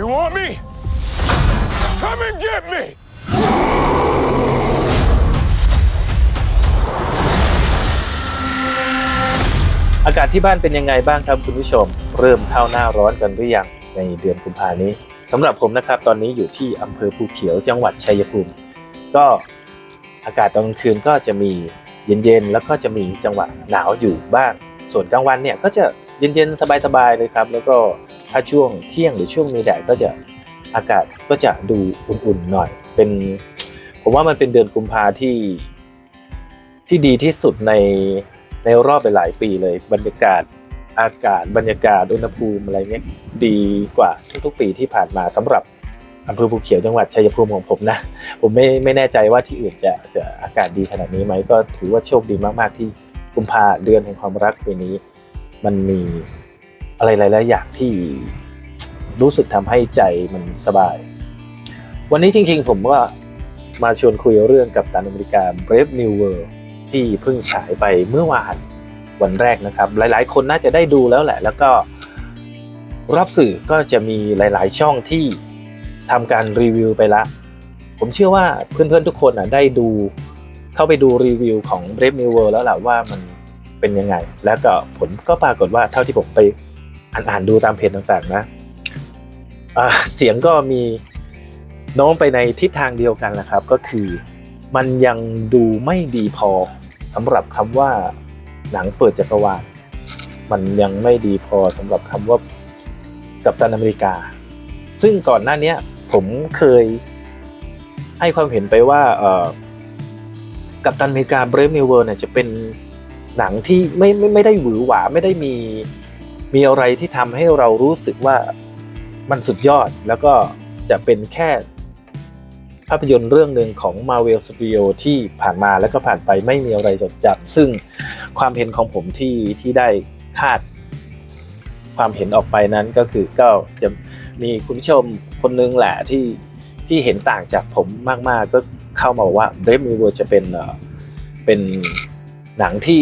You want me? Come and get me! อากาศที่บ้านเป็นยังไงบ้างครับคุณผู้ชม เริ่มเข้าหน้าร้อนกันหรือยังในเดือนกุมภานี้สำหรับผมนะครับตอนนี้อยู่ที่อำเภอภูเขียวจังหวัดชัยภูมิ ก็อากาศตอนกลางคืนก็จะมีเย็นๆแล้วก็จะมีจังหวะหนาวอยู่บ้าง ส่วนกลางวันเนี่ยก็จะ เย็นๆ สบายๆเลยครับ แล้วก็ถ้าช่วงเที่ยงหรือช่วงมีแดดก็จะอากาศก็จะดูอุ่นๆหน่อย เป็นผมว่ามันเป็นเดือนกุมภาที่ที่ดีที่สุดในในรอบหลายปีเลย บรรยากาศอากาศ บรรยากาศอุณหภูมิอะไรเงี้ยดีกว่าทุกๆ ปีที่ผ่านมาสำหรับอำเภอภูเขียวจังหวัดชัยภูมิของผมนะ ผมไม่ไม่แน่ใจว่าที่อื่นจะจะอากาศดีขนาดนี้ไหมก็ถือว่าโชคดีมากๆที่กุมภาเดือนแห่งความรักปีนี้ มันมีอะไรหลายๆอย่างที่รู้สึกทำให้ใจมันสบาย วันนี้จริงๆผมว่ามาชวนคุยเรื่องกับตันอเมริกา Brave New World ที่เพิ่งฉายไปเมื่อวานวันแรกนะครับ หลายๆ คนน่าจะได้ดูแล้วแหละ แล้วก็รอบสื่อก็จะมีหลายๆ ช่องที่ทำการรีวิวไปละ ผมเชื่อว่าเพื่อนๆทุกคนอะได้ดูเข้าไปดูรีวิวของ Brave New World แล้วแหละว่ามัน เป็นยังไง แล้วก็ผลก็ปรากฏว่าเท่าที่ผมไปอ่านๆดูตามเพจต่างๆนะเสียงก็มีน้อมไปในทิศทางเดียวกันแหละครับ ก็คือมันยังดูไม่ดีพอสำหรับคำว่าหนังเปิดจักรวาลมันยังไม่ดีพอสำหรับคำว่ากัปตันอเมริกา ซึ่งก่อนหน้านี้ผมเคยให้ความเห็นไปว่ากัปตันอเมริกาเบรฟนิวเวิร์เนี่ยจะเป็น หนังที่ไม่ไม่ไม่ได้หวือหวาไม่ได้มีมีอะไรที่ทำให้เรารู้สึกว่ามันสุดยอดแล้วก็จะเป็นแค่ภาพยนตร์เรื่องหนึ่งของ Marvel Studio ที่ผ่านมาแล้วก็ผ่านไปไม่มีอะไรจดจำซึ่งความเห็นของผมที่ที่ได้คาดความเห็นออกไปนั้นก็คือก็จะมีคุณผู้ชมคนนึงแหละที่ที่เห็นต่างจากผมมาก ๆ ก็เข้ามาบอกว่า Brave New World จะเป็นเอ่อเป็นหนังที่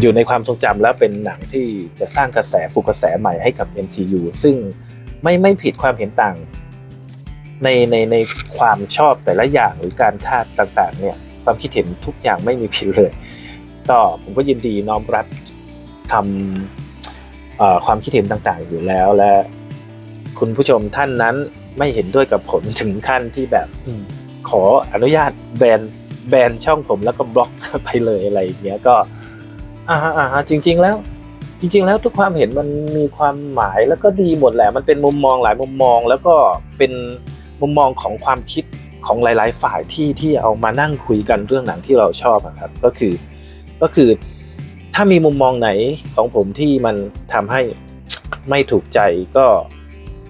อยู่ในความทรงจำและเป็นหนังที่จะสร้างกระแสปลุกกระแสใหม่ให้กับ MCU ซึ่งไม่ไม่ผิดความเห็นต่าง ในในในความชอบแต่ละอย่างหรือการคาดต่างๆ เนี่ยความคิดเห็นทุกอย่างไม่มีผิดเลย ก็ผมก็ยินดีน้อมรับทำเอ่อความคิดเห็นต่างๆ อยู่แล้วและ คุณผู้ชมท่านนั้นไม่เห็นด้วยกับผมถึงขั้นที่แบบอมขออนุญาตแบนแบนช่องผมแล้วก็บล็อกไปเลยอะไรอย่างเงี้ยก็ อ่าฮะอ่าฮะจริง ๆ แล้ว จริง ๆ แล้วทุกความเห็นมันมีความหมายแล้วก็ดีหมดแหละ มันเป็นมุมมองหลายมุมมอง แล้วก็เป็นมุมมองของความคิดของหลาย ๆ ฝ่ายที่ที่เอามานั่งคุยกันเรื่องหนังที่เราชอบอะครับ ก็คือก็คือถ้ามีมุมมองไหนของผมที่มันทำให้ไม่ถูกใจก็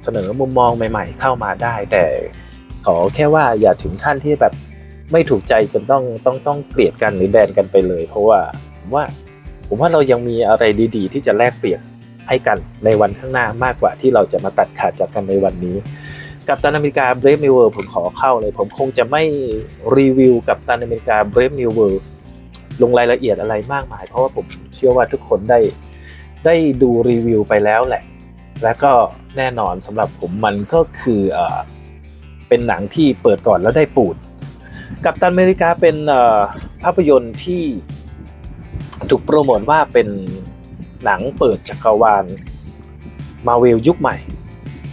เสนอมุมมองใหม่ ๆ เข้ามาได้ แต่ขอแค่ว่าอย่าถึงขั้นที่แบบไม่ถูกใจจนต้องต้องต้องเกลียดกันหรือแบนกันไปเลย เพราะว่าผมว่า ผมว่าเรายังมีอะไรดีๆ ที่จะแลกเปลี่ยนให้กันในวันข้างหน้ามากกว่าที่เราจะมาตัดขาดจากกันในวันนี้ กับตันอเมริกา Brave New World ผมขอเข้าเลย ผมคงจะไม่รีวิวกับตันอเมริกา Brave New World ลงรายละเอียดอะไรมากมาย เพราะว่าผมเชื่อว่าทุกคนได้ได้ดูรีวิวไปแล้วแหละ แล้วก็แน่นอนสำหรับผมมันก็คือเอเป็นหนังที่เปิดก่อนแล้วได้ปูด กับตันอเมริกาเป็นภาพยนตร์ที่ ถูกโปรโมทว่าเป็นหนังเปิดจักรวาลมาเวลยุคใหม่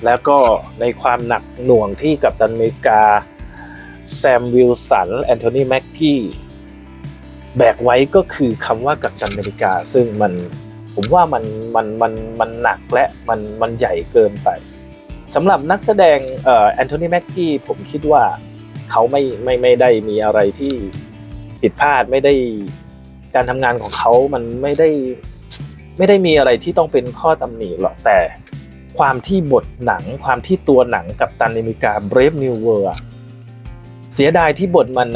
แล้วก็ในความหนักหน่วงที่กับตันเมกา แซมวิลสัน แอนโทนีแม็กกี้ แบกไว้ก็คือคำว่ากับตันอเมริกา ซึ่งมันผมว่ามันมันมันมันหนักและมันมันใหญ่เกินไปสำหรับนักแสดงเอ่อแอนโทนีแม็กกี้ผมคิดว่าเขาไม่ไม่ไม่ได้มีอะไรที่ผิดพลาดไม่ได้ การทำงานของเขามันไม่ได้ไม่ได้มีอะไรที่ต้องเป็นข้อตำหนิหรอกแต่ความที่บทหนัง ความที่ตัวหนังกับตันอเมริกา Brave New World เสียดายที่บทมัน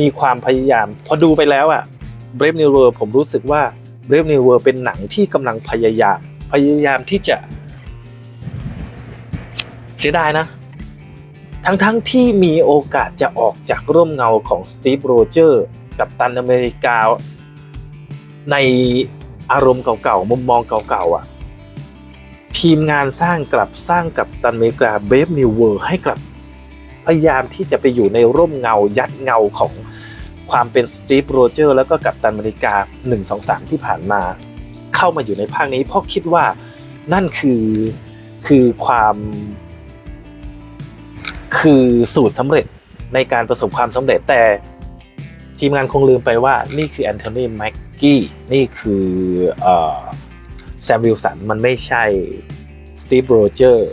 มีความพยายาม พอดูไปแล้วอะ Brave New World ผมรู้สึกว่า Brave New World เป็นหนังที่กำลังพยายาม พยายามที่จะ เสียดายนะ ทั้งๆทที่มีโอกาสจะออกจากร่มเงาของสตีฟโรเจอร์ กับตันอเมริกา ในอารมณ์เก่าๆมุมมองเก่าๆอะ ทีมงานสร้างกลับสร้างกับตันอเมริกาเบฟนิวเวิร์ให้กลับ พยายามที่จะไปอยู่ในร่มเงายัดเงาของความเป็นสตีฟโรเจอร์แล้วก็กับตันอเมริกา 1 2 3 ที่ผ่านมา เข้ามาอยู่ในภาคนี้ เพราะคิดว่านั่นคือคือความคือสูตรสำเร็จในการประสบความสำเร็จแต่ ทีมงานคงลืมไปว่านี่คือแอนโทนีแม็กกี้นี่คือแซมวิลสันมันไม่ใช่สตีฟโรเจอร์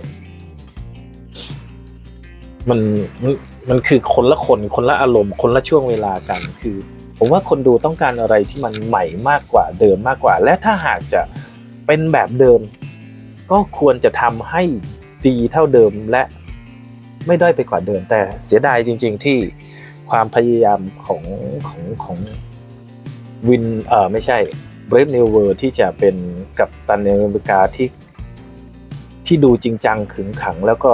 มันมันมันคือคนละคนคนละอารมณ์ คนละช่วงเวลากันคือ ผมว่าคนดูต้องการอะไรที่มันใหม่มากกว่าเดิมมากกว่า และถ้าหากจะเป็นแบบเดิม ก็ควรจะทำให้ดีเท่าเดิมและไม่ด้อยไปกว่าเดิมแต่เสียดายจริง ๆ ที่ ความพยายามของของของวินเออไม่ใช่ Brave New World ที่จะเป็นกับตันในอเมริกาที่ที่ดูจริงจังขึงขังแล้วก็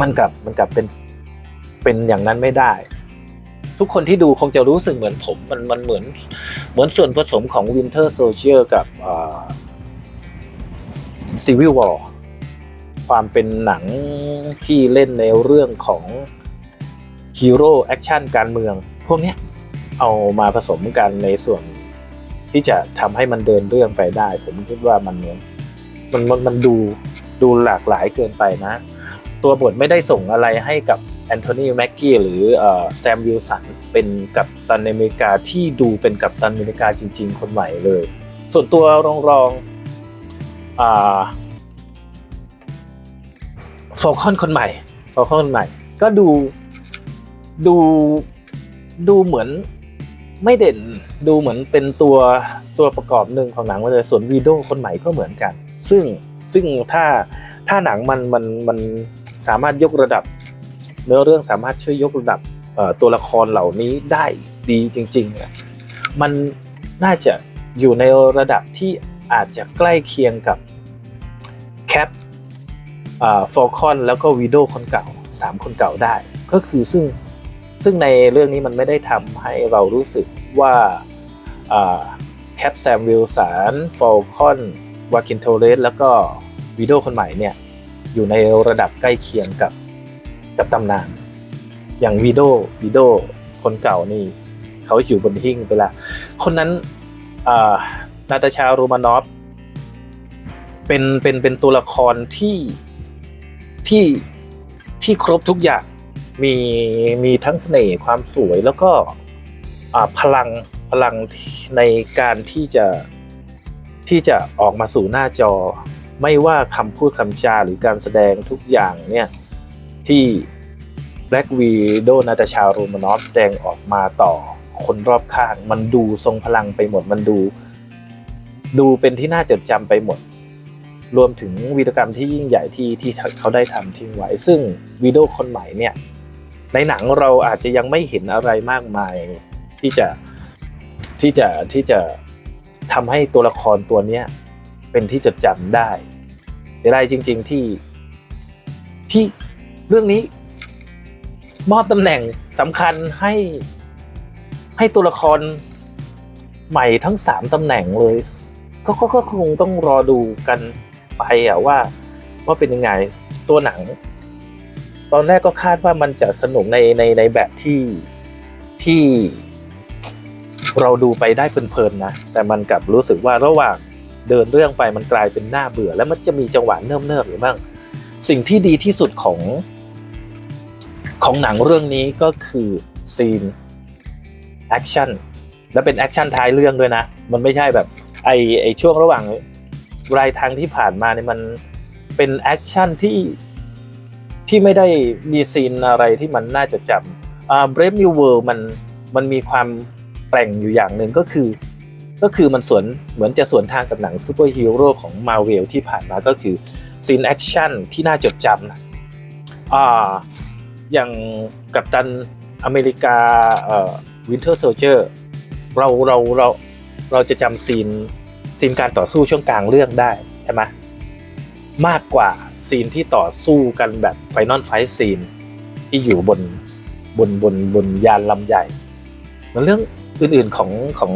มันกลับมันกลับเป็นเป็นอย่างนั้นไม่ได้ ทุกคนที่ดูคงจะรู้สึกเหมือนผมมันมันเหมือนเหมือนส่วนผสมของ Winter Soldier กับเอ่อ Civil War ความเป็นหนังที่เล่นในเรื่องของ ฮีโร่แอคชั่นการเมือง พวกนี้เอามาผสมกันในส่วนที่จะทำให้มันเดินเรื่องไปได้ ผมคิดว่ามันมันมันมันดูดูหลากหลายเกินไปนะ ตัวบทไม่ได้ส่งอะไรให้กับแอนโทนีแม็กกี้หรือแซมวิลสันเป็นกัปตันอเมริกาที่ดูเป็นกัปตันอเมริกาจริง ๆ คนใหม่เลย ส่วนตัวรองรองอ่าฟอลคอนคนใหม่ฟอลคอนคนใหม่ ก็ดู ดูดูเหมือนไม่เด่นดูเหมือนเป็นตัวตัวประกอบหนึ่งของหนังมาเลยส่วนวีโดคนใหม่ก็เหมือนกัน ซึ่งซึ่งถ้าถ้าหนังมันมันมันสามารถยกระดับ เนื้อเรื่องสามารถช่วยยกระดับตัวละครเหล่านี้ได้ดีจริงๆ มันน่าจะอยู่ในระดับที่อาจจะใกล้เคียงกับแคปฟอลคอนแล้วก็วีโดคนเก่าสามคนเก่าได้ ก็คือซึ่ง ซึ่งในเรื่องนี้มันไม่ได้ทำให้เรารู้สึกว่าแคปแซมวิลสันฟอลคอนวากินโทเรสแล้วก็วีโดคนใหม่เนี่ยอยู่ในระดับใกล้เคียงกับกับตำนาน อย่างวีโดวีโดคนเก่านี่เขาอยู่บนหิ้งไปละ คนนั้นนาตาชาโรมานอฟเป็นเป็นเป็นตัวละครที่ที่ที่ครบทุกอย่าง มีมีทั้งเสน่ห์ความสวยแล้วก็พลังพลังในการที่จะที่จะออกมาสู่หน้าจอ ไม่ว่าคำพูดคำจาหรือการแสดงทุกอย่างเนี่ยที่ Black Widow นาตาชาโรมานอฟแสดงออกมาต่อคนรอบข้าง มันดูทรงพลังไปหมดมันดู ดูเป็นที่น่าจดจำไปหมด รวมถึงวีรกรรมที่ยิ่งใหญ่ที่ที่เขาได้ทำทิ้งไว้ ซึ่งวีโดคนใหม่เนี่ย ในหนังเราอาจจะยังไม่เห็นอะไรมากมายที่จะที่จะที่จะทำให้ตัวละครตัวเนี้ยเป็นที่จดจำได้แต่ได้จริง ๆ ที่ที่เรื่องนี้ มอบตำแหน่งสำคัญให้ให้ตัวละครใหม่ทั้งสามตำแหน่งเลย ก็ก็คงต้องรอดูกันไปอะว่า ว่าเป็นยังไงตัวหนัง ตอนแรกก็คาดว่ามันจะสนุกในในในแบบที่ที่เราดูไปได้เพลินๆนะ แต่มันกลับรู้สึกว่าระหว่างเดินเรื่องไปมันกลายเป็นหน้าเบื่อ แล้วมันจะมีจังหวะเนิ่มๆหรือบ้าง สิ่งที่ดีที่สุดของของหนังเรื่องนี้ก็คือซีนแอคชั่นและเป็นแอคชั่นท้ายเรื่องด้วยนะ มันไม่ใช่แบบไอไอช่วงระหว่างรายทางที่ผ่านมาเนี่ยมันเป็นแอคชั่นที่ ที่ไม่ได้มีซีนอะไรที่มันน่าจะจำอ่า Brave New World มันมันมีความแปลงอยู่อย่างหนึ่งก็คือ ก็คือมันสวนเหมือนจะสวนทางกับหนังซูเปอร์ฮีโร่ของ Marvel ที่ผ่านมาก็คือซีนแอคชั่นที่น่าจดจำนะอ่าอย่างกับตันอเมริกาเอ่อวินเทอร์โซเจอร์เราเราเราเราจะจำซีนซีนการต่อสู้ช่วงกลางเรื่องได้ใช่ไหมมากกว่า ซีนที่ต่อสู้กันแบบไฟนอลไฟซีนที่อยู่บนบนบนบนยานลำใหญ่มันเรื่องอื่นๆของของ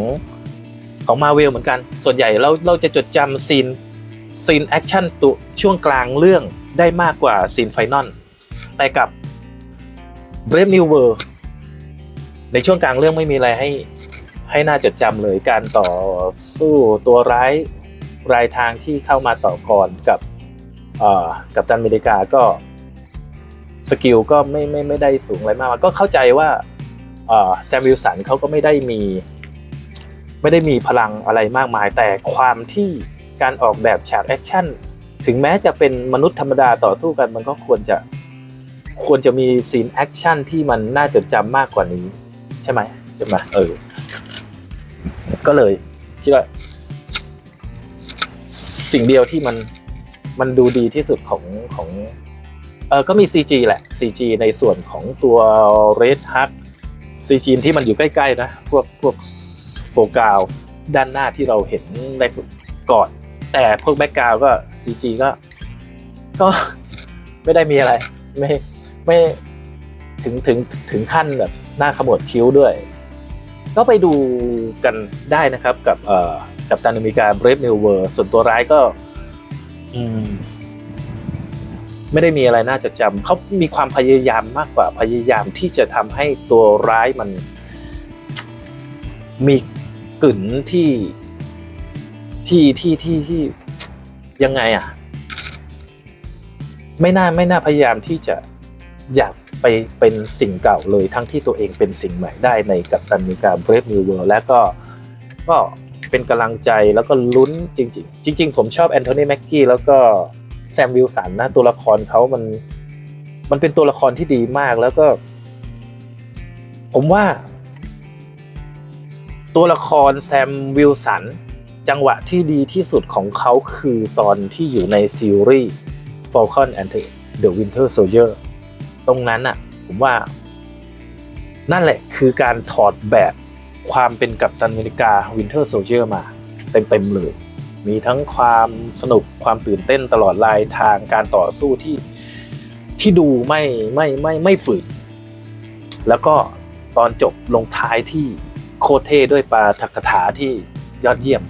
ของมาเวลเหมือนกัน ส่วนใหญ่เราเราจะจดจำซีนซีนแอคชั่นตัวช่วงกลางเรื่องได้มากกว่าซีนไฟนอลแต่กับ Brave New World ในช่วงกลางเรื่องไม่มีอะไรให้ให้น่าจดจำเลยการต่อสู้ตัวร้ายรายทางที่เข้ามาต่อกรกับ กับตันอเมริกาก็สกิลก็ไม่ไม่ไม่ได้สูงอะไรมาก ก็เข้าใจว่าแซมวิลสันเขาก็ไม่ได้มี ไม่ได้มีพลังอะไรมากมาย แต่ความที่การออกแบบฉากแอคชั่นถึงแม้จะเป็นมนุษย์ธรรมดาต่อสู้กันมันก็ควรจะควรจะมีซีนแอคชั่นที่มันน่าจดจำมากกว่านี้ ใช่ไหมใช่ไหมเออ ก็เลยคิดว่าสิ่งเดียวที่มัน มันดูดีที่สุดของของเออก็มี CG แหละ CG ในส่วนของตัว Red Hut CG ที่มันอยู่ใกล้ๆนะ พวกพวกโฟกาวด้านหน้าที่เราเห็นในก่อน แต่พวกแบ็กกราวก็ CG ก็ ก็ไม่ได้มีอะไร ไม่ไม่ถึงถึงถึงขั้นแบบหน้าขมวดคิ้วด้วย ก็ไปดูกันได้นะครับกับเอ่อกับตันอเมริกา Brave New World ส่วนตัวร้ายก็ อืม ไม่ได้มีอะไรน่าจะจำเขามีความพยายามมากกว่าพยายามที่จะทำให้ตัวร้ายมัน มีกลิ่นที่ที่ที่ที่ที่ยังไงอะ ไม่น่าไม่น่าพยายามที่จะอยากไปเป็นสิ่งเก่าเลยทั้งที่ตัวเองเป็นสิ่งใหม่ได้ในกัปตันอเมริกา Brave New World และก็ก็ เป็นกำลังใจแล้วก็ลุ้นจริง ๆ จริง ๆ ผมชอบแอนโทนีแม็กกี้แล้วก็แซมวิลสันนะตัวละครเขามัน มันเป็นตัวละครที่ดีมากแล้วก็ ผมว่า ตัวละครแซมวิลสันจังหวะที่ดีที่สุดของเขาคือตอนที่อยู่ในซีรีส์ Falcon and the Winter Soldier ตรงนั้นอะผมว่า นั่นแหละคือการถอดแบบ ความเป็นกัปตันอเมริกา Winter Soldier มา เต็มๆเลย มีทั้งความสนุกความตื่นเต้นตลอดลายทางการต่อสู้ที่ที่ดูไม่ไม่ไม่ไม่ฝืนแล้วก็ตอนจบลงท้ายที่โคตเท่ด้วยปาทักถาที่ยอดเยี่ยม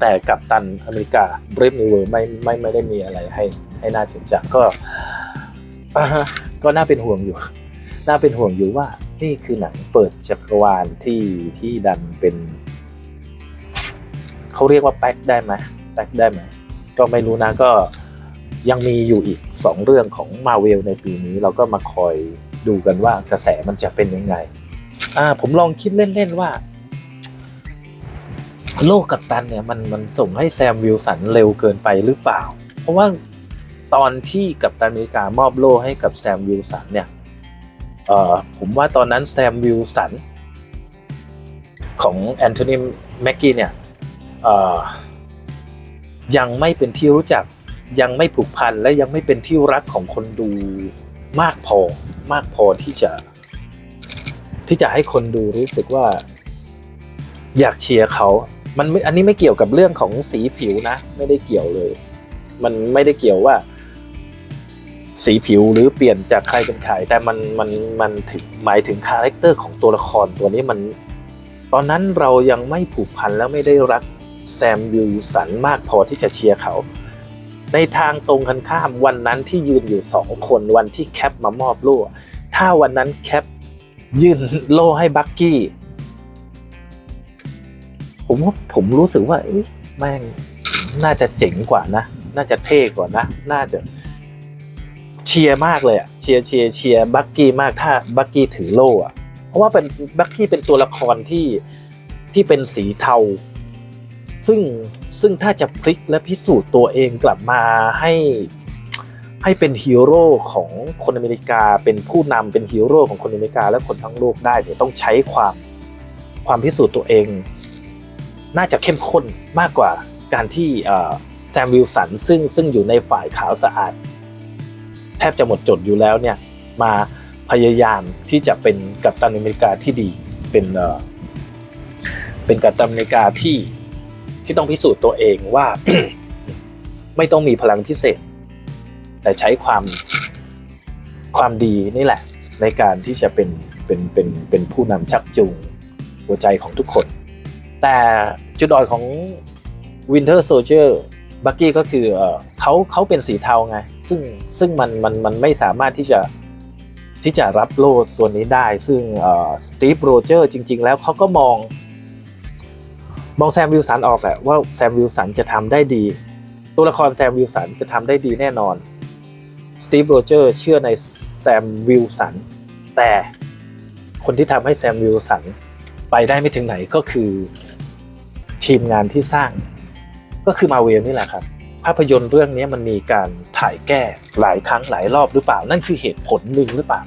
แต่กับตันอเมริกา Brave New World ไม่ไม่ไม่ได้มีอะไรให้ให้น่าจดจก็อ่าก็น่าเป็นห่วงอยู่ น่าเป็นห่วงอยู่ว่า นี่คือหนังเปิดจักรวาลที่ที่ดันเป็น เขาเรียกว่าแป๊กได้ไหมแป๊กได้ไหมก็ไม่รู้นะก็ยังมีอยู่อีกสองเรื่องของมาเวลในปีนี้ เราก็มาคอยดูกันว่ากระแสมันจะเป็นยังไง อ่า ผมลองคิดเล่น ๆ ว่า โลกกัปตันเนี่ยมันมันส่งให้แซมวิลสันเร็วเกินไปหรือเปล่า เพราะว่าตอนที่กัปตันอเมริกามอบโล่ให้กับแซมวิลสันเนี่ย ผมว่าตอนนั้นแซมวิลสันของแอนโทนีแม็กกี้เนี่ยยังไม่เป็นที่รู้จักยังไม่ผูกพันและยังไม่เป็นที่รักของคนดูมากพอมากพอที่จะ ที่จะให้คนดูรู้สึกว่า อยากเชียร์เขา มันไม่อันนี้ไม่เกี่ยวกับเรื่องของสีผิวนะ ไม่ได้เกี่ยวเลย มันไม่ได้เกี่ยวว่า สีผิวหรือเปลี่ยนจากใครเป็นใครแต่มันมันมันถึงหมายถึงคาแรคเตอร์ของตัวละครตัวนี้มัน ตอนนั้นเรายังไม่ผูกพันแล้วไม่ได้รักแซมวิลสันมากพอที่จะเชียร์เขา ในทางตรงกันข้ามวันนั้นที่ยืนอยู่สองคนวันที่แคปมามอบโล่ถ้าวันนั้นแคปยื่นโล่ให้บักกี้ผมว่าผมรู้สึกว่าเอ๊ะแม่งน่าจะเจ๋งกว่านะ น่าจะเท่กว่านะ น่าจะ เชียร์มากเลยอะเชียร์เชียร์เชียร์บักกี้มากถ้าบักกี้ถือโล่อะเพราะว่าเป็นบักกี้เป็นตัวละครที่ที่เป็นสีเทา ซึ่งซึ่งถ้าจะพลิกและพิสูจน์ตัวเองกลับมาให้ให้เป็นฮีโร่ของคนอเมริกาเป็นผู้นำเป็นฮีโร่ของคนอเมริกาและคนทั้งโลกได้เนี่ยต้องใช้ความความพิสูจน์ตัวเอง น่าจะเข้มข้นมากกว่าการที่แซมวิลสันซึ่งซึ่งอยู่ในฝ่ายขาวสะอาด แทบจะหมดจดอยู่แล้วเนี่ยมาพยายามที่จะเป็นกัปตันอเมริกาที่ดีเป็นเป็นกัปตันอเมริกาที่ที่ต้องพิสูจน์ตัวเองว่า ไม่ต้องมีพลังพิเศษ แต่ใช้ความความดีนี่แหละ ในการที่จะเป็นเป็นเป็นเป็นผู้นำชักจูงหัวใจของทุกคน แต่จุดอ่อนของ Winter Soldier บักกี้ก็คือเออเขาเขาเป็นสีเทาไง ซึ่งซึ่งมันมันมันไม่สามารถที่จะที่จะรับโล่ตัวนี้ได้ ซึ่งสตีฟโรเจอร์จริง ๆ แล้วเขาก็มอง มองแซมวิลสันออกแหละว่าแซมวิลสันจะทำได้ดี ตัวละครแซมวิลสันจะทำได้ดีแน่นอนสตีฟโรเจอร์เชื่อในแซมวิลสันแต่คนที่ทำให้แซมวิลสันไปได้ไม่ถึงไหนก็คือทีมงานที่สร้าง ก็คือมาเวลนี่แหละครับ ภาพยนตร์เรื่องนี้มันมีการถ่ายแก้หลายครั้งหลายรอบหรือเปล่า นั่นคือเหตุผลหนึ่งหรือเปล่า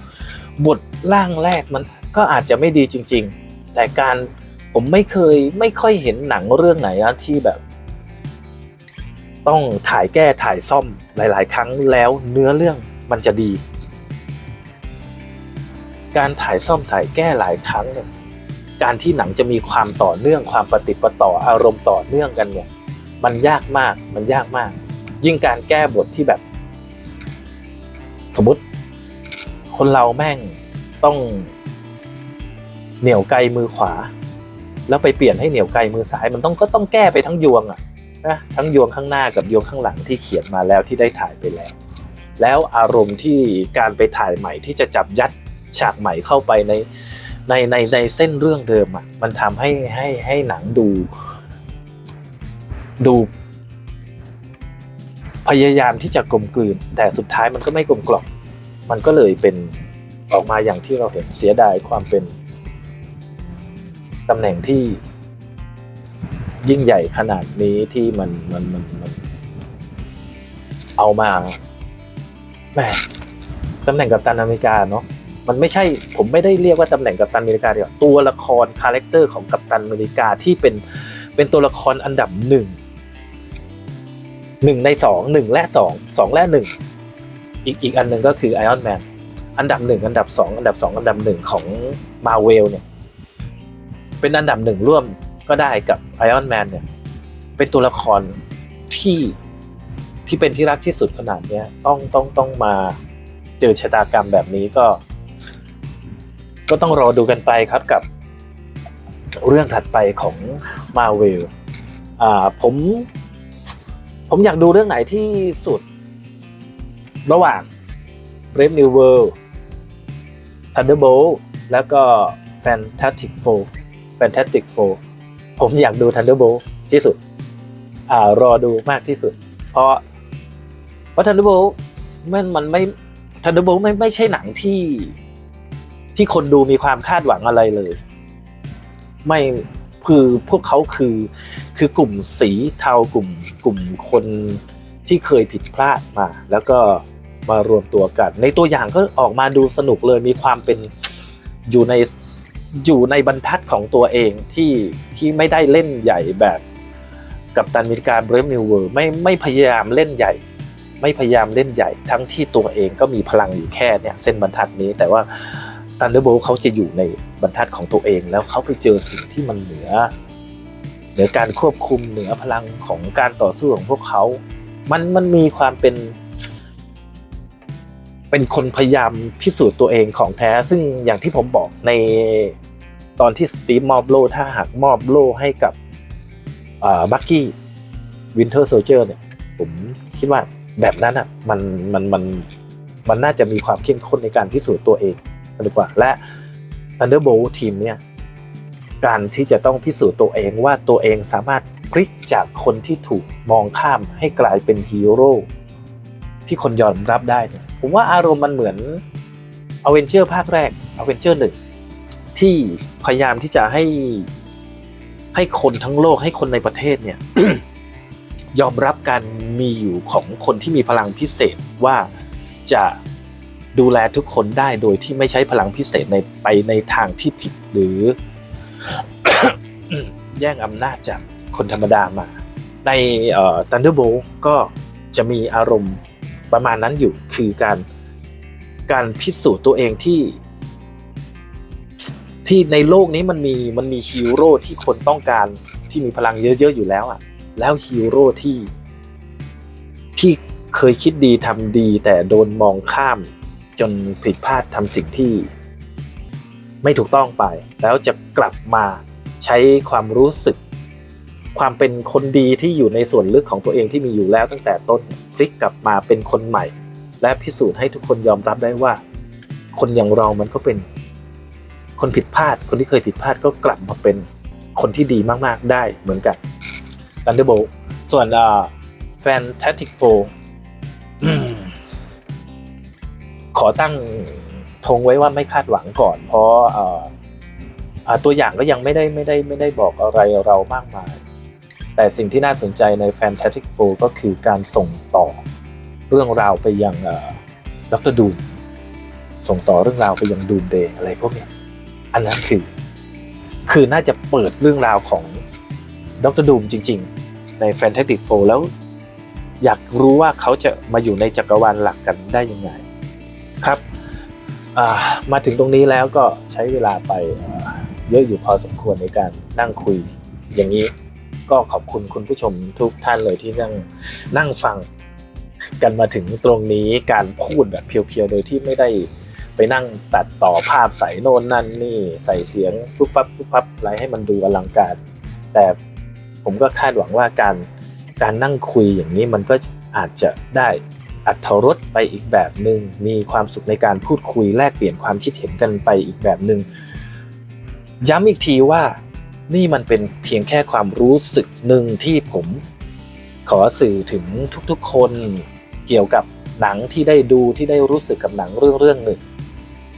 บทร่างแรกมันก็อาจจะไม่ดีจริง ๆ แต่การผมไม่เคยไม่ค่อยเห็นหนังเรื่องไหนที่แบบ ต้องถ่ายแก้ถ่ายซ่อมหลาย ๆ ครั้งแล้วเนื้อเรื่องมันจะดี การถ่ายซ่อมถ่ายแก้หลายครั้งเนี่ยการที่หนังจะมีความต่อเนื่องความปฏิปต่ออารมณ์ต่อเนื่องกันเนี่ย มันยากมาก มันยากมาก ยิ่งการแก้บทที่แบบ สมมติคนเราแม่งต้องเหนี่ยวไกลมือขวา แล้วไปเปลี่ยนให้เหนี่ยวไกลมือซ้าย มันต้องก็ต้องแก้ไปทั้งยวงอะนะทั้งยวงข้างหน้ากับยวงข้างหลังที่เขียนมาแล้วที่ได้ถ่ายไปแล้ว แล้วอารมณ์ที่การไปถ่ายใหม่ที่จะจับยัดฉากใหม่เข้าไปในในในในเส้นเรื่องเดิมอะมันทำให้ให้ให้หนังดู ดู พยายามที่จะกลมกลืน แต่สุดท้ายมันก็ไม่กลมกล่อมมันก็เลยเป็นออกมาอย่างที่เราเห็นเสียดายความเป็นตำแหน่งที่ยิ่งใหญ่ขนาดนี้ที่มันมันมันมันเอามาแหมตำแหน่งกัปตันอเมริกาเนาะมันไม่ใช่ผมไม่ได้เรียกว่าตำแหน่งกัปตันอเมริกาเดียวตัวละครคาแรคเตอร์ของกัปตันอเมริกาที่เป็นเป็นตัวละครอันดับหนึ่ง หนึ่งในสองหนึ่งและสองสองและหนึ่งอีกอีกอันหนึ่งก็คือไอออนแมนอันดับหนึ่งอันดับสองอันดับสองอันดับหนึ่งของมาเวลเนี่ย เป็นอันดับหนึ่งร่วมก็ได้กับไอออนแมนเนี่ย เป็นตัวละครที่ที่เป็นที่รักที่สุดขนาดเนี้ยต้องต้องต้องมาเจอชะตากรรมแบบนี้ก็ ก็ต้องรอดูกันไปครับกับเรื่องถัดไปของมาเวลอ่าผม ผมอยากดูเรื่องไหนที่สุด ระหว่าง Brave New World Thunderbolt แล้วก็ Fantastic Four Fantastic Four ผมอยากดู Thunderbolt ที่สุด อ่ารอดูมากที่สุด เพราะเพราะ Thunderbolt มันมันไม่ Thunderbolt ไม่ไม่ใช่หนังที่ที่คนดูมีความคาดหวังอะไรเลย ไม่ คือพวกเขาคือคือกลุ่มสีเทากลุ่มกลุ่มคนที่เคยผิดพลาดมา แล้วก็มารวมตัวกัน ในตัวอย่างก็ออกมาดูสนุกเลยมีความเป็นอยู่ในอยู่ในบรรทัดของตัวเองที่ที่ไม่ได้เล่นใหญ่แบบกับตันอเมริการเบรฟนิวเวิร์ไม่ไม่พยายามเล่นใหญ่ ไม่พยายามเล่นใหญ่ ทั้งที่ตัวเองก็มีพลังอยู่แค่เนี่ยเส้นบรรทัดนี้แต่ว่า ทันเดอร์โบเขาจะอยู่ในบรรทัดของตัวเอง แล้วเขาไปเจอสิ่งที่มันเหนือ เหนือการควบคุมเหนือพลังของการต่อสู้ของพวกเขา มันมันมีความเป็น เป็นคนพยายามพิสูจน์ตัวเองของแท้ ซึ่งอย่างที่ผมบอกในตอนที่สตีฟมอบโล่ถ้าหากมอบโล่ให้กับบักกี้วินเทอร์โซเจอร์เนี่ย ผมคิดว่าแบบนั้นอะมันมันมันมันน่าจะมีความเข้มข้นในการพิสูจน์ตัวเอง ดีกว่า และ Thunderbolt ทีมเนี่ยการที่จะต้องพิสูจน์ตัวเองว่าตัวเองสามารถพลิกจากคนที่ถูกมองข้ามให้กลายเป็นฮีโร่ที่คนยอมรับได้เนี่ยผมว่าอารมณ์มันเหมือน a v e n g e r ภาคแรก a v e n g e r หนึ่งที่พยายามที่จะให้ให้คนทั้งโลกให้คนในประเทศเนี่ยยอมรับการมีอยู่ของคนที่มีพลังพิเศษว่าจะ ดูแลทุกคนได้โดยที่ไม่ใช้พลังพิเศษในไปในทางที่ผิดหรือ แย่งอำนาจจากคนธรรมดามา ในเอ่อ Thunderbolt ก็จะมีอารมณ์ประมาณนั้นอยู่คือการการพิสูจน์ตัวเองที่ที่ในโลกนี้มันมีมันมีฮีโร่ที่คนต้องการที่มีพลังเยอะๆอยู่แล้วอะ แล้วฮีโร่ที่ที่เคยคิดดีทำดีแต่โดนมองข้าม จนผิดพลาดทำสิ่งที่ ไม่ถูกต้องไป แล้วจะกลับมาใช้ความรู้สึก ความเป็นคนดีที่อยู่ในส่วนลึกของตัวเองที่มีอยู่แล้วตั้งแต่ต้นพลิกกลับมาเป็นคนใหม่ และพิสูจน์ให้ทุกคนยอมรับได้ว่า คนอย่างเรามันก็เป็น คนผิดพลาด คนที่เคยผิดพลาดก็กลับมาเป็นคนที่ดีมากๆได้เหมือนกัน Thunderbolt ส่วนอ่า Fantastic Four ขอตั้งธงไว้ว่าไม่คาดหวังก่อน เพราะตัวอย่างก็ยังไม่ได้ไม่ได้ไม่ได้บอกอะไรเรามากมาย แต่สิ่งที่น่าสนใจใน Fantastic Four ก็คือการส่งต่อเรื่องราวไปยังด็อกเตอร์ดูมส่งต่อเรื่องราวไปยังดูมเดย์อะไรพวกเนี้ยอันนั้นคือคือน่าจะเปิดเรื่องราวของด็อกเตอร์ดูมจริง ๆ ใน Fantastic Four แล้ว อยากรู้ว่าเขาจะมาอยู่ในจักรวาลหลักกันได้ยังไง ครับมาถึงตรงนี้แล้วก็ใช้เวลาไปเยอะอยู่พอสมควรในการนั่งคุยอย่างนี้ก็ขอบคุณคุณผู้ชมทุกท่านเลยที่นั่งนั่งฟังกันมาถึงตรงนี้การพูดแบบเพียวๆ โดยที่ไม่ได้ไปนั่งตัดต่อภาพใส่โน่นนั่นนี่ใส่เสียงฟุบฟับฟุบฟับอะไรให้มันดูอลังการ แต่ผมก็คาดหวังว่าการการนั่งคุยอย่างนี้มันก็อาจจะได้ อัธรสไปอีกแบบหนึง่งมีความสุขในการพูดคุยแลกเปลี่ยนความคิดเห็นกันไปอีกแบบหนึง่งย้ำอีกทีว่านี่มันเป็นเพียงแค่ความรู้สึกหนึ่งที่ผมขอสื่อถึงทุกๆคนเกี่ยวกับหนังที่ได้ดูที่ได้รู้สึกกับหนังเรื่องเรื่องหนึ่ง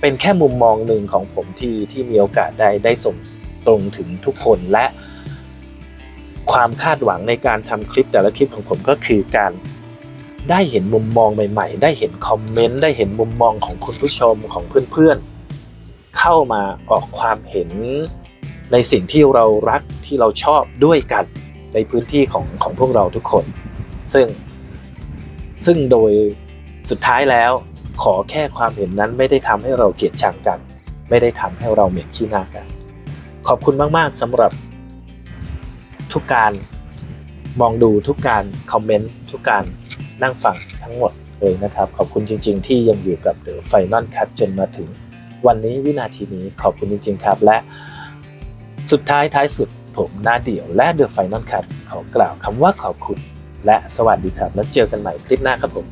เป็นแค่มุมมองหนึ่งของผมที่ที่มีโอกาสได้ได้ส่งตรงถึงทุกคนและ ความคาดหวังในการทำคลิปแต่ละคลิปของผมก็คือการ ได้เห็นมุมมองใหม่ ๆ ได้เห็นคอมเมนต์ได้เห็นมุมมองของคุณผู้ชมของเพื่อนๆ เข้ามาออกความเห็นในสิ่งที่เรารักที่เราชอบด้วยกันในพื้นที่ของของพวกเราทุกคน ซึ่งซึ่งโดยสุดท้ายแล้ว ขอแค่ความเห็นนั้นไม่ได้ทำให้เราเกลียดชังกัน ไม่ได้ทำให้เราเหม็นขี้หน้ากัน ขอบคุณมากๆสำหรับทุกการมองดูทุกการคอมเมนต์ทุกการ นั่งฟังทั้งหมดเลยนะครับ ขอบคุณจริง ๆ ที่ยังอยู่กับ The Final Cut จนมาถึง วันนี้วินาทีนี้ขอบคุณจริง ๆ ครับ และสุดท้ายท้ายสุดผมหน้าเดี่ยวและ The Final Cut ขอกล่าวคำว่าขอบคุณ และสวัสดีครับ แล้วเจอกันใหม่คลิปหน้าครับผม